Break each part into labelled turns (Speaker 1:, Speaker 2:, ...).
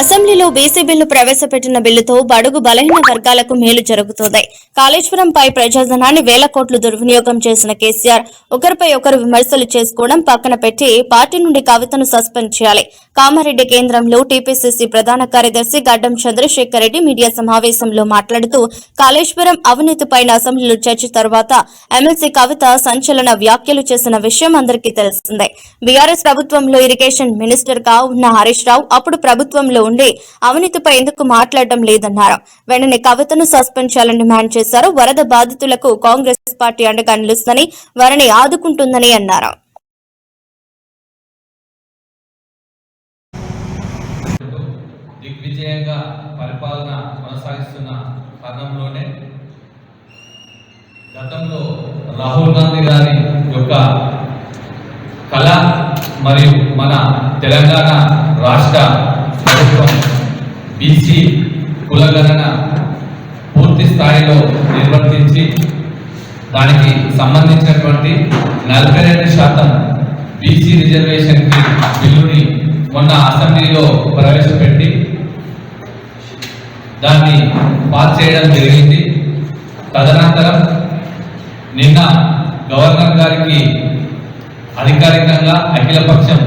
Speaker 1: అసెంబ్లీలో BC bill ప్రవేశపెట్టిన బిల్లుతో బడుగు బలహీన వర్గాలకు మేలు జరుగుతుంది. కాళేశ్వరంపై ప్రజాధనాన్ని వేల కోట్లు దుర్వినియోగం చేసిన కేసీఆర్ ఒకరిపై ఒకరు విమర్శలు చేసుకోవడం పక్కన పెట్టి పార్టీ నుండి కవితను సస్పెండ్ చేయాలి. కామారెడ్డి కేంద్రంలో టీపీసీసీ ప్రధాన కార్యదర్శి గడ్డం చంద్రశేఖర్ రెడ్డి మీడియా సమావేశంలో మాట్లాడుతూ కాళేశ్వరం అవినీతిపైన అసెంబ్లీలో చర్చ తర్వాత ఎమ్మెల్సీ కవిత సంచలన వ్యాఖ్యలు చేసిన విషయం అందరికీ తెలిసిందే. బీఆర్ఎస్ ప్రభుత్వంలో ఇరిగేషన్ మినిస్టర్గా ఉన్న హరీష్ రావు అప్పుడు ప్రభుత్వంలో ఉండి అవినీతిపై ఎందుకు మాట్లాడడం లేదన్నారు. వెంటనే కవితను సస్పెండ్ చేయాలని డిమాండ్ చేశారు. వరద బాధితులకు కాంగ్రెస్ పార్టీ అండగా నిలుస్తుందని వారిని ఆదుకుంటుందని అన్నారు.
Speaker 2: దిగ్విజయంగా పరిపాలన కొనసాగిస్తున్న తరుణంలోనే గతంలో రాహుల్ గాంధీ గారి యొక్క కళ మరియు మన తెలంగాణ రాష్ట్ర ప్రభుత్వం బీసీ కులగణన పూర్తి స్థాయిలో నిర్వర్తించి దానికి సంబంధించినటువంటి నలభై రెండు శాతం బీసీ రిజర్వేషన్కి బిల్లుని మొన్న అసెంబ్లీలో ప్రవేశపెట్టి దాన్ని పాస్ చేయడం జరిగింది. తదనంతరం నిన్న గవర్నర్ గారికి అధికారికంగా అఖిలపక్షం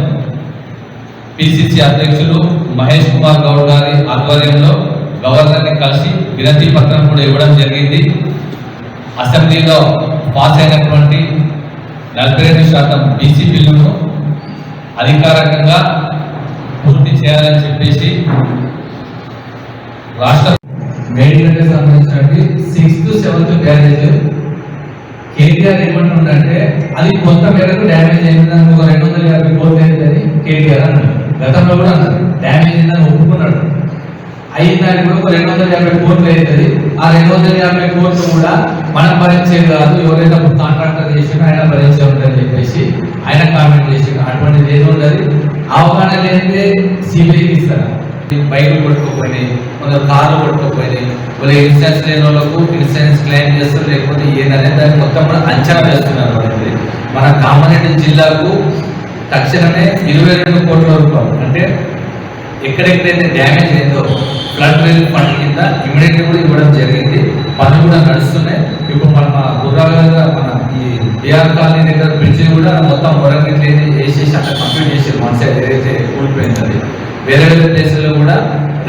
Speaker 2: పిసిసి అధ్యక్షులు మహేష్ కుమార్ గౌడ్ గారి ఆధ్వర్యంలో గవర్నర్ని కలిసి వినతి పత్రం కూడా ఇవ్వడం జరిగింది. అసెంబ్లీలో పాస్ అయినటువంటి నలభై రెండు శాతం బీసీ బిల్లును అధికారికంగా పూర్తి చేయాలని చెప్పేసి రాష్ట్ర
Speaker 3: మెయింటెనెన్స్ సంబంధించినటువంటి సిక్స్త్ సెవెంత్ బ్యారేజ్ కేటీఆర్ ఏమంటుండే అది కొంత మేరకు డ్యామేజ్ అయిందని ఒక రెండు వందల యాభై కోట్లు అయిందని కేటీఆర్ అన్నాడు. గతంలో కూడా అన్నారు. డ్యామేజ్ అయిందని ఒప్పుకున్నాడు. అయిన దానికి కూడా ఒక రెండు వందల యాభై కోట్లు అవుతుంది. ఆ రెండు వందల యాభై కోట్లు కూడా మనం భరించేది కాదు. ఎవరైతే కాంట్రాక్టర్ చేసినా ఆయన భరించే ఉంటుందని చెప్పేసి ఆయన కామెంట్ చేసిన అటువంటిది ఏదో ఉండదు. అవగాహన లేనిదే సిబిఐకి ఇస్తారు. బైకులు కొట్టుకోపోయినాయి కొందరు కార్లు కొట్టుకోపోయినాయి వాళ్ళు ఇన్సూరెన్స్ లేని వాళ్ళకు ఇన్సూరెన్స్ క్లెయిమ్ చేస్తారు. లేకపోతే ఏదనేది దాన్ని మొత్తం కూడా అంచనా వేస్తున్నారు మన కామారెడ్డి జిల్లాకు తక్షణమే ఇరవై రెండు కోట్ల రూపాయలు. అంటే ఎక్కడెక్కడైతే డ్యామేజ్ అయిందో ఫ్లడ్ రిలీఫ్ ఫండ్ కింద ఇమీడియట్ కూడా ఇవ్వడం జరిగింది. పనులు కూడా నడుస్తున్నాయి. ఇప్పుడు మన మా మన ఈ బిఆర్ కాలనీ దగ్గర బ్రిడ్జ్ కూడా మొత్తం వరంగల్ వేసేసి అక్కడ కంప్లీట్ చేసారు మన సైడ్ ఏదైతే కూలిపోయింది వేరే వేరే ప్లేసుల్లో కూడా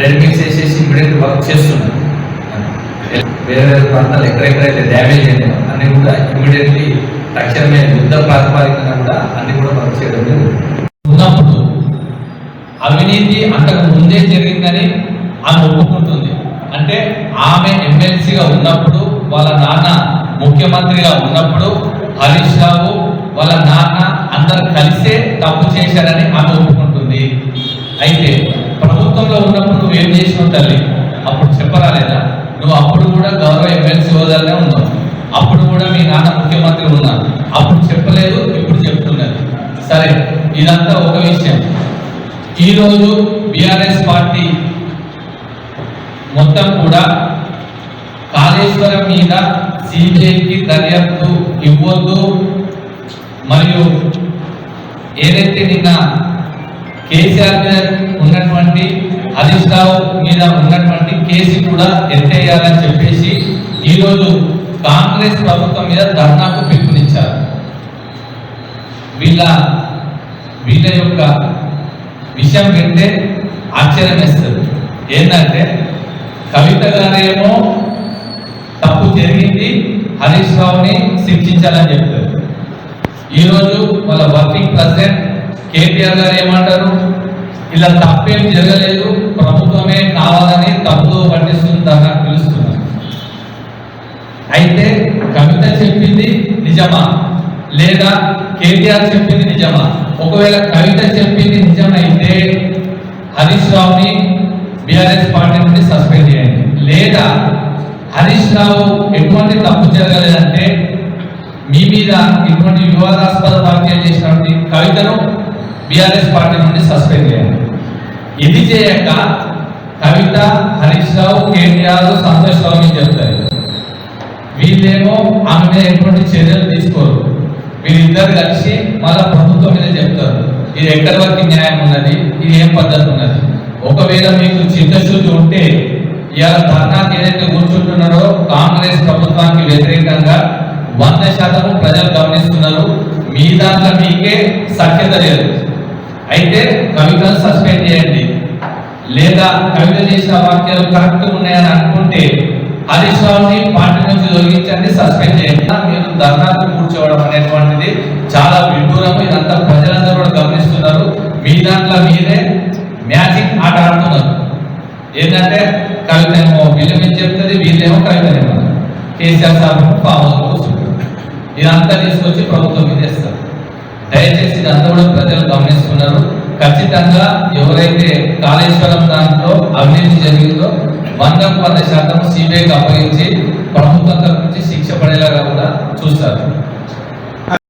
Speaker 3: రెడ్ మిక్స్ వేసేసి ఇమీడియట్ వర్క్ చేస్తున్నారు. వేరే వేరే ప్రాంతాలు ఎక్కడెక్కడైతే డ్యామేజ్ అయినాయో అన్ని కూడా ఇమీడియట్లీ తక్షణమే యుద్ధ ప్రాతిపాదికన కూడా అన్ని కూడా వర్క్ చేయడం
Speaker 2: ఉన్నప్పుడు అవినీతి అంతకు ముందే జరిగిందని ఆమె ఒప్పుకుంటుంది. అంటే ఆమె ఎమ్మెల్సీగా ఉన్నప్పుడు వాళ్ళ నాన్న ముఖ్యమంత్రిగా ఉన్నప్పుడు హరీష్ రావు వాళ్ళ నాన్న అందరు కలిసే తప్పు చేశారని ఆమె ఒప్పుకుంటుంది. అయితే ప్రభుత్వంలో ఉన్నప్పుడు నువ్వు ఏం చేసినావు తల్లి? అప్పుడు చెప్పరాలేదా? నువ్వు అప్పుడు కూడా గౌరవ ఎమ్మెల్సీ హోదాలోనే ఉన్నావు. అప్పుడు కూడా మీ నాన్న ముఖ్యమంత్రి ఉన్నారు. అప్పుడు చెప్పలేదు ఇప్పుడు చెప్తున్నారు. సరే ఇదంతా ఒక విషయం. ఈరోజు బీఆర్ఎస్ పార్టీ మొత్తం కూడా కాళేశ్వరం మీద సిబిఐకి దర్యాప్తు ఇవ్వద్దు. మరియు ఏదైతే నిన్న కేసీఆర్ మీద ఉన్నటువంటి హరీష్ రావు మీద ఉన్నటువంటి కేసు కూడా ఎత్తేయాలని చెప్పేసి ఈరోజు కాంగ్రెస్ ప్రభుత్వం మీద ధర్నాకు పిలుపునిచ్చారు. వీళ్ళ వీళ్ళ యొక్క విషయం వింటే ఆశ్చర్యం వేస్తుంది ఏంటంటే కవిత గారేమో తప్పు జరిగింది హరీష్ రావుని శిక్షించాలని చెప్తారు. ఈరోజు వాళ్ళ వర్కింగ్ ప్రెసిడెంట్ కేటీఆర్ గారు ఏమంటారు? ఇలా తప్పేం జరగలేదు ప్రభుత్వమే కావాలని తప్పుతో పట్టిస్తుంది దాకా పిలుస్తుంది అయితే కవిత చెప్పింది నిజమా? లేదా కేటీఆర్ చెప్పింది నిజమా? ఒకవేళ కవిత చెప్పింది నిజమైతే హరీష్ రావుని బీఆర్ఎస్ పార్టీ నుండి సస్పెండ్ చేయండి. లేదా హరీష్ రావు ఎటువంటి తప్పు జరగలేదంటే మీ మీద ఇటువంటి వివాదాస్పద వ్యాఖ్యలు చేసినటువంటి కవితను బీఆర్ఎస్ పార్టీ నుండి సస్పెండ్ చేయండి. ఇది చేయక కవిత హరీష్ రావు కేటీఆర్ సంతోష్ రావు చెప్తారు. ఆమె మీద ఎటువంటి చర్యలు తీసుకోరు. వీళ్ళిద్దరు కలిసి మళ్ళీ ప్రభుత్వం మీద చెప్తారు. ఇది ఎక్కడి వరకు న్యాయం ఉన్నది? ఇది ఏం పద్ధతి ఉన్నది? ఒకవేళ మీకు చిత్తశుద్ధి ఉంటే ఇవాళ ధర్నాకి ఏదైతే కూర్చుంటున్నారో కాంగ్రెస్ ప్రభుత్వానికి వ్యతిరేకంగా వంద శాతం ప్రజలు గమనిస్తున్నారు. మీ దాంట్లో మీకే సఖ్యత లేదు. అయితే కవితను సస్పెండ్ చేయండి. లేదా కవిత చేసిన వాక్యాలు కరెక్ట్ ఉన్నాయని అనుకుంటే హరీష్ రావుని పార్టీ నుంచి తొలగించండి సస్పెండ్ చేయండి. మీరు ధర్నాకు కూర్చోవడం అనేటువంటిది చాలా విడ్డూరం ఇదంతా ప్రజలందరూ కూడా గమనిస్తున్నారు. మీ దాంట్లో మీరే మ్యాజిక్ ఆట ఆడుతున్నారు. ఏంటంటే కవిత ఏమో వీళ్ళేమని చెప్తుంది వీళ్ళేమో ఏమో కేసీఆర్ సార్ ఫామ్ ఇదంతా తీసుకొచ్చి ప్రభుత్వం మీద దయచేసి ఇదంతా కూడా ప్రజలు గమనిస్తున్నారు. ఖచ్చితంగా ఎవరైతే కాళేశ్వరం దాంట్లో అవినీతి జరిగిందో వందకు వంద శాతం సిబిఐకి అప్పగించి ప్రభుత్వం తరపు నుంచి శిక్ష పడేలాగా కూడా చూస్తారు.